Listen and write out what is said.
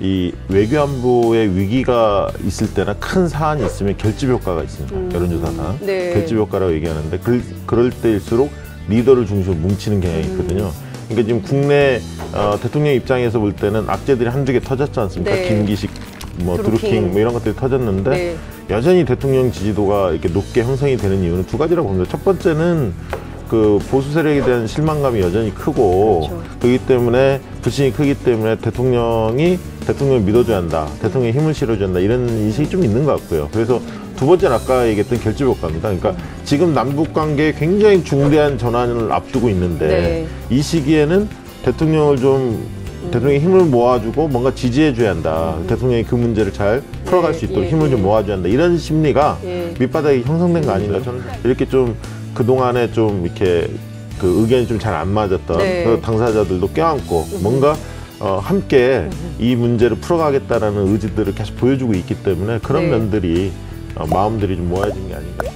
이 외교 안보의 위기가 있을 때나 큰 사안이 있으면 결집 효과가 있습니다. 여론조사상 네. 결집 효과라고 얘기하는데 그, 그럴 때일수록 리더를 중심으로 뭉치는 경향이 있거든요. 그러니까 지금 국내 어, 대통령 입장에서 볼 때는 악재들이 한두 개 터졌지 않습니까? 네. 김기식, 뭐 드루킹. 드루킹 뭐 이런 것들이 터졌는데 네. 여전히 대통령 지지도가 이렇게 높게 형성이 되는 이유는 두 가지라고 봅니다. 첫 번째는 그 보수 세력에 대한 실망감이 여전히 크고 그렇죠. 그렇기 때문에 불신이 크기 때문에 대통령이 대통령을 믿어줘야 한다. 대통령에 힘을 실어줘야 한다. 이런 인식이 좀 있는 것 같고요. 그래서 두 번째는 아까 얘기했던 결집 효과입니다. 그러니까 지금 남북 관계에 굉장히 중대한 전환을 앞두고 있는데 네. 이 시기에는 대통령을 좀 대통령의 힘을 모아주고 뭔가 지지해줘야 한다. 대통령이 그 문제를 잘 풀어갈 예, 수 있도록 예, 힘을 좀 예. 모아줘야 한다. 이런 심리가 예. 밑바닥이 형성된 거 아닌가 저는 이렇게 좀 그동안에 좀 이렇게 그 의견이 좀 잘 안 맞았던 네. 그 당사자들도 껴안고 뭔가 어, 함께 이 문제를 풀어가겠다라는 의지들을 계속 보여주고 있기 때문에 그런 네. 면들이 어, 마음들이 좀 모아진 게 아닌가.